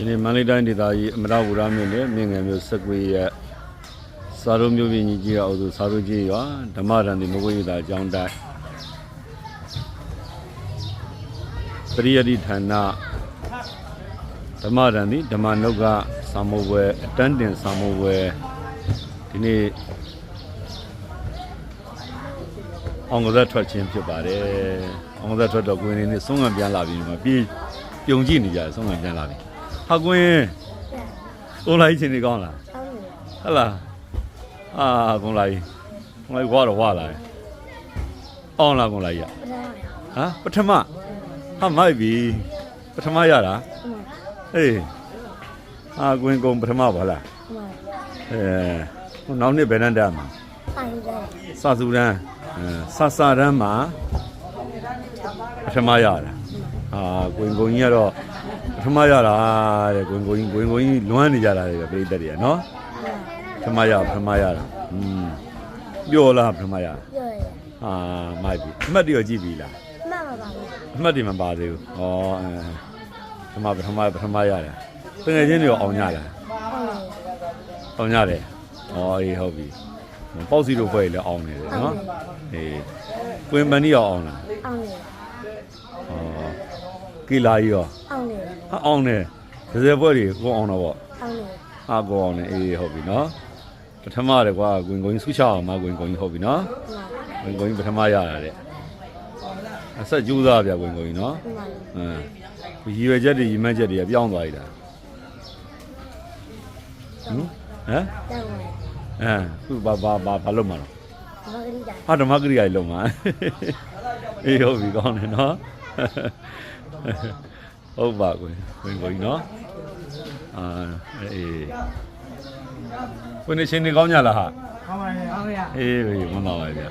ဒီနေ့မန္တလေးတိုင်းဒေသကြီးအမရဝူရမြို့နယ်မြင့်ငယ်မြို့စက်ကွေးရဲ့စာရုံးမြို့ပြည်ကြီးကြီးအောင်ဆိုစာရုံးကြီးရွာဓမ္မရန်ဒီမကွေးတာအကြောင်းတိုက်ပရိယတိဌာနဓမ္မရန်ဒီဓမ္မနုတ်ကစာမောပွဲအတန်းတင်စာမောပွဲဒီနေ့အောင်ကစားထွက်ခြင်းဖြစ်ပါတယ်အောင်ကစားထွက်တော့ကိုင်းနေနဲ့ဆုံးငံပြန်လာပြီမှာပြီးပြုံကြည့်နေကြတယ်ဆုံးငံပြန်လာပြီ ဟာကွင်းကိုလိုက်ချင်းနေကောင်းလားအောင်းနေဟတ်လားအာကုန်လိုက်ကုန်လိုက်ဝါတော့ဝါလာတယ်အောင်လားကုန်လိုက်ရပထမရဟမ်ပထမဟာမိုက်ပြီပထမရတာအမဟေးအာကွင်းကုန်ပထမပါလားအမအဲဟိုနောက်နှစ်ဘယ်နှန်းတက်မှာပိုင်တယ်စာစုရန်အဲစာစာရန်မှာပထမရတာအာကွင်းကုန်ကြီးကတော့ပ ထမရတာတဲ့ကွင်းကုန်ကြီးကွင်းကုန်ကြီးလွမ်းနေကြတာလေပြိတ္တတွေကနော်ပထမရပထမရတာอืมပြောလားပထမရပြောရအာမိုက်ပြီအမှတ်တရကြည့်ပြီလားမှန်ပါပါဘူးအမှတ်တွေမပါသေးဘူးဩအဲပထမပထမပထမရတယ်တကယ်ချင်းတွေရောအောင်ကြလားအောင်းနေအောင်ကြတယ်ဩအေးဟုတ်ပြီပေါ့စီတို့ဖွဲ့လည်းအောင်နေတယ်နော်အေးကွင်မန်နီရောအောင်လားအောင်းနေဩကီလာကြီးရော အောင်းနေဟာအောင်နေဒဇယ်ဖွဲ့တွေကိုအောင်တော့ဗောအောင်းနေဟာကိုအောင်နေအေးဟုတ်ပြီနော်ပထမတယ်ကွာကွင်ကိုင်းဆူချအောင်မကွင်ကိုင်းဟုတ်ပြီနော်အမဝင်ကုန်ကြီးပထမရတာတဲ့အဆက်ကျိုးစားပြဝင်ကုန်ကြီးနော်အမအင်းရည်ရွယ်ချက်တွေရည်မှန်းချက်တွေကပြောင်းသွားပြီလားဟမ်ဟမ်တောင်းနေအဲခုဘာဘာဘာဘာလုပ်မှာလဲဘာကလေးတာဟာဓမ္မကရိယာကြီးလုပ်မှာအေးဟုတ်ပြီကောင်းတယ်နော် ဟုတ်ပါကွယ်ဝင်ကုန်ကြီးနော်အာအေးဝင်နေချင်းနေကောင်းကြလားဟာဟုတ်ပါရဲ့ဟုတ်ရအေးပြီမမပါဗျာ